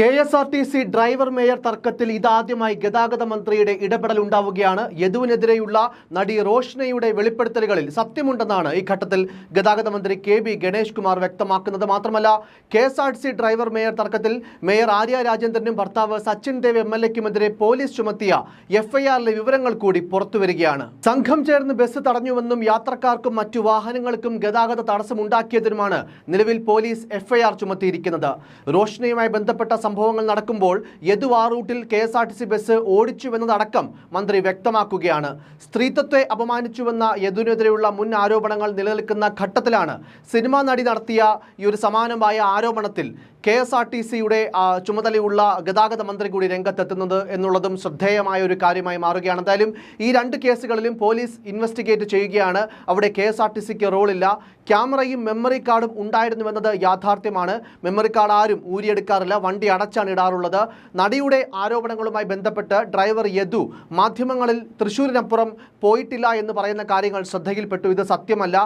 K S R T C driver mayor തർക്കത്തിൽ ഇതാദ്യമായി ഗതാഗത മന്ത്രിയുടെ ഇടപെടൽ ഉണ്ടാവുകയാണ്. യദുവിനെതിരെയുള്ള നടി റോഷ്നയുടെ വെളിപ്പെടുത്തലുകളിൽ സത്യമുണ്ടെന്നാണ് ഈ ഘട്ടത്തിൽ ഗതാഗത മന്ത്രി കെ ബി ഗണേഷ് കുമാർ വ്യക്തമാക്കുന്നത്. മാത്രമല്ല K S R T C driver mayor തർക്കത്തിൽ മേയർ ആര്യ രാജേന്ദ്രനും ഭർത്താവ് സച്ചിൻ ദേവ് എം എൽ എക്കുമെതിരെ പോലീസ് ചുമത്തിയ എഫ്ഐആറിലെ വിവരങ്ങൾ കൂടി പുറത്തുവരികയാണ്. സംഘം ചേർന്ന് ബസ് തടഞ്ഞുവെന്നും യാത്രക്കാർക്കും മറ്റു വാഹനങ്ങൾക്കും ഗതാഗത തടസ്സമുണ്ടാക്കിയതിനുമാണ് നിലവിൽ പോലീസ് എഫ്ഐആർ ചുമത്തിയിരിക്കുന്നത്. റോഷ്നയുമായി ബന്ധപ്പെട്ട സംഭവങ്ങൾ നടക്കുമ്പോൾ യദു ആ റൂട്ടിൽ K S R T C bus ഓടിച്ചുവെന്നതടക്കം മന്ത്രി വ്യക്തമാക്കുകയാണ്. സ്ത്രീത്വത്തെ അപമാനിച്ചുവെന്ന യദുവിനെതിരെയുള്ള മുൻ ആരോപണങ്ങൾ നിലനിൽക്കുന്ന ഘട്ടത്തിലാണ് സിനിമാ നടി നടത്തിയ ഈ ഒരു സമാനമായ ആരോപണത്തിൽ കെ എസ് ആർ ടി സിയുടെ ചുമതലയുള്ള ഗതാഗത മന്ത്രി കൂടി രംഗത്തെത്തുന്നത് എന്നുള്ളതും ശ്രദ്ധേയമായ ഒരു കാര്യമായി മാറുകയാണ്. എന്തായാലും ഈ രണ്ട് കേസുകളിലും പോലീസ് ഇൻവെസ്റ്റിഗേറ്റ് ചെയ്യുകയാണ്. അവിടെ കെ എസ് ആർ ടി സിക്ക് റോളില്ല. ക്യാമറയും മെമ്മറി കാർഡും ഉണ്ടായിരുന്നുവെന്നത് യാഥാർത്ഥ്യമാണ്. മെമ്മറി കാർഡ് ആരും ഊരിയെടുക്കാറില്ല. വണ്ടി അടച്ചാണ് ഇടാറുള്ളത്. നടിയുടെ ആരോപണങ്ങളുമായി ബന്ധപ്പെട്ട് ഡ്രൈവർ യദു മാധ്യമങ്ങളിൽ തൃശ്ശൂരിനപ്പുറം പോയിട്ടില്ല എന്ന് പറയുന്ന കാര്യങ്ങൾ ശ്രദ്ധയിൽപ്പെട്ടു. ഇത് സത്യമല്ല.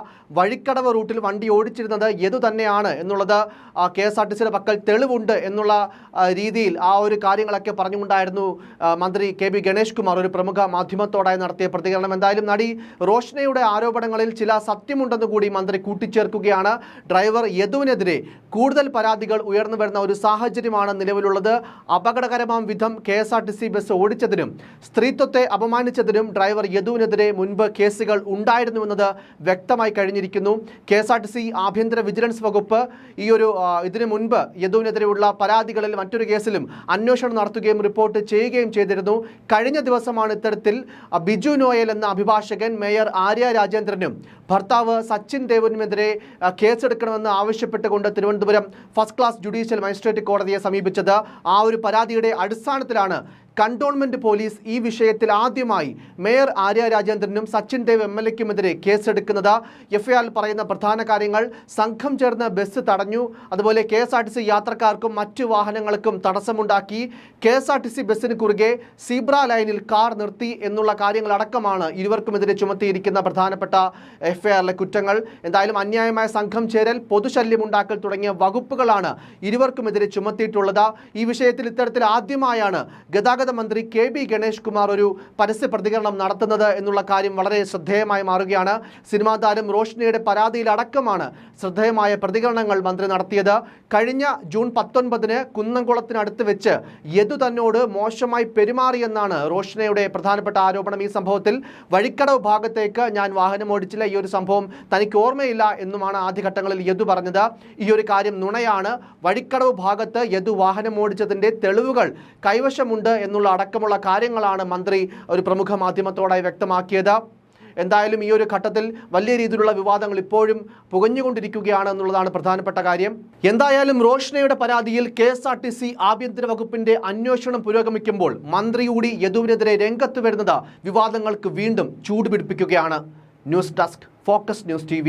വഴിക്കടവ് റൂട്ടിൽ വണ്ടി ഓടിച്ചിരുന്നത് യദു തന്നെയാണ് എന്നുള്ളത് കെ എസ് ആർ ടി സിയുടെ പക്കൽ തെളിവുണ്ട് എന്നുള്ള രീതിയിൽ ആ ഒരു കാര്യങ്ങളൊക്കെ പറഞ്ഞുകൊണ്ടായിരുന്നു മന്ത്രി കെ ബി ഗണേഷ് കുമാർ ഒരു പ്രമുഖ മാധ്യമത്തോടായി നടത്തിയ പ്രതികരണം. എന്തായാലും നടി റോഷ്നയുടെ ആരോപണങ്ങളിൽ ചില സത്യമുണ്ടെന്ന് കൂടി മന്ത്രി കൂട്ടിച്ചേർക്കുകയാണ്. ഡ്രൈവർ യദുവിനെതിരെ കൂടുതൽ പരാതികൾ ഉയർന്നു വരുന്ന ഒരു സാഹചര്യമാണ് നിലവിലുള്ളത്. അപകടകരമാം വിധം K S R T C bus ഓടിച്ചതിനും സ്ത്രീത്വത്തെ അപമാനിച്ചതിനും ഡ്രൈവർ യദുവിനെതിരെ മുൻപ് കേസുകൾ ഉണ്ടായിരുന്നുവെന്നത് വ്യക്തമായി കഴിഞ്ഞിരിക്കുന്നു. കെ ആഭ്യന്തര വിജിലൻസ് വകുപ്പ് ഈ ഒരു ഇതിനു മുൻപ് യദുവിനെതിരെയുള്ള പരാതികളിൽ മറ്റൊരു കേസിലും അന്വേഷണം നടത്തുകയും റിപ്പോർട്ട് ചെയ്യുകയും ചെയ്തിരുന്നു. കഴിഞ്ഞ ദിവസമാണ് ഇത്തരത്തിൽ ബിജു നോയൽ എന്ന അഭിഭാഷകൻ മേയർ ആര്യ രാജേന്ദ്രനും ഭർത്താവ് സച്ചിൻ ദേവനുമെതിരെ കേസെടുക്കണമെന്ന് ആവശ്യപ്പെട്ടുകൊണ്ട് Thiruvananthapuram first class judicial magistrate കോടതിയെ സമീപിച്ചത്. ആ ഒരു പരാതിയുടെ അടിസ്ഥാനത്തിലാണ് കണ്ടോൺമെന്റ് പോലീസ് ഈ വിഷയത്തിൽ ആദ്യമായി മേയർ ആര്യ രാജേന്ദ്രനും സച്ചിൻ ദേവ് എം എൽ എക്കുമെതിരെ കേസെടുക്കുന്നത്. എഫ്ഐആറിൽ പറയുന്ന പ്രധാന കാര്യങ്ങൾ സംഘം ചേർന്ന് ബസ് തടഞ്ഞു. അതുപോലെ K S R T C യാത്രക്കാർക്കും മറ്റു വാഹനങ്ങൾക്കും തടസ്സമുണ്ടാക്കി. K S R T C ബസ്സിന് കുറുകെ സീബ്ര ലൈനിൽ കാർ നിർത്തി എന്നുള്ള കാര്യങ്ങളടക്കമാണ് ഇരുവർക്കുമെതിരെ ചുമത്തിയിരിക്കുന്ന പ്രധാനപ്പെട്ട എഫ്ഐആറിലെ കുറ്റങ്ങൾ എന്തായാലും അന്യായമായ സംഘം ചേരൽ പൊതുശല്യമുണ്ടാക്കൽ തുടങ്ങിയ വകുപ്പുകളാണ് ഇരുവർക്കുമെതിരെ ചുമത്തിയിട്ടുള്ളത്. ഈ വിഷയത്തിൽ ഇത്തരത്തിൽ ആദ്യമായാണ് ഗതാഗത മന്ത്രി കെ ബി ഗണേഷ് കുമാർ ഒരു പരസ്യ പ്രതികരണം നടത്തുന്നത് എന്നുള്ള കാര്യം വളരെ ശ്രദ്ധേയമായി മാറുകയാണ്. സിനിമാ താരം റോഷ്നിയുടെ പരാതിയിലടക്കമാണ് ശ്രദ്ധേയമായ പ്രതികരണങ്ങൾ മന്ത്രി നടത്തിയത്. കഴിഞ്ഞ ജൂൺ പത്തൊൻപതിന് കുന്നംകുളത്തിനടുത്ത് വെച്ച് യദു തന്നോട് മോശമായി പെരുമാറിയെന്നാണ് റോഷ്നയുടെ പ്രധാനപ്പെട്ട ആരോപണം ഈ സംഭവത്തിൽ. വഴിക്കടവ് ഭാഗത്തേക്ക് ഞാൻ വാഹനം ഓടിച്ചില്ല ഈ ഒരു സംഭവം തനിക്ക് ഓർമ്മയില്ല എന്നുമാണ് ആദ്യഘട്ടങ്ങളിൽ യദു പറഞ്ഞത്. ഈ ഒരു കാര്യം നുണയാണ്. വഴിക്കടവ് ഭാഗത്ത് യദു വാഹനം ഓടിച്ചതിന്റെ തെളിവുകൾ കൈവശമുണ്ട് എന്നുള്ള അടക്കമുള്ള കാര്യങ്ങളാണ് മന്ത്രി ഒരു പ്രമുഖ മാധ്യമത്തോടായി വ്യക്തമാക്കിയത്. എന്തായാലും ഈ ഒരു ഘട്ടത്തിൽ വലിയ രീതിയിലുള്ള വിവാദങ്ങൾ ഇപ്പോഴും പുകഞ്ഞുകൊണ്ടിരിക്കുകയാണ് എന്നുള്ളതാണ് പ്രധാനപ്പെട്ട കാര്യം. എന്തായാലും റോഷ്നയുടെ പരാതിയിൽ K S R T C ആഭ്യന്തര വകുപ്പിന്റെ അന്വേഷണം പുരോഗമിക്കുമ്പോൾ മന്ത്രി കൂടി യദുവിനെതിരെ രംഗത്ത് വരുന്നത് വിവാദങ്ങൾക്ക് വീണ്ടും ചൂടുപിടിപ്പിക്കുകയാണ്. News desk. Focus news T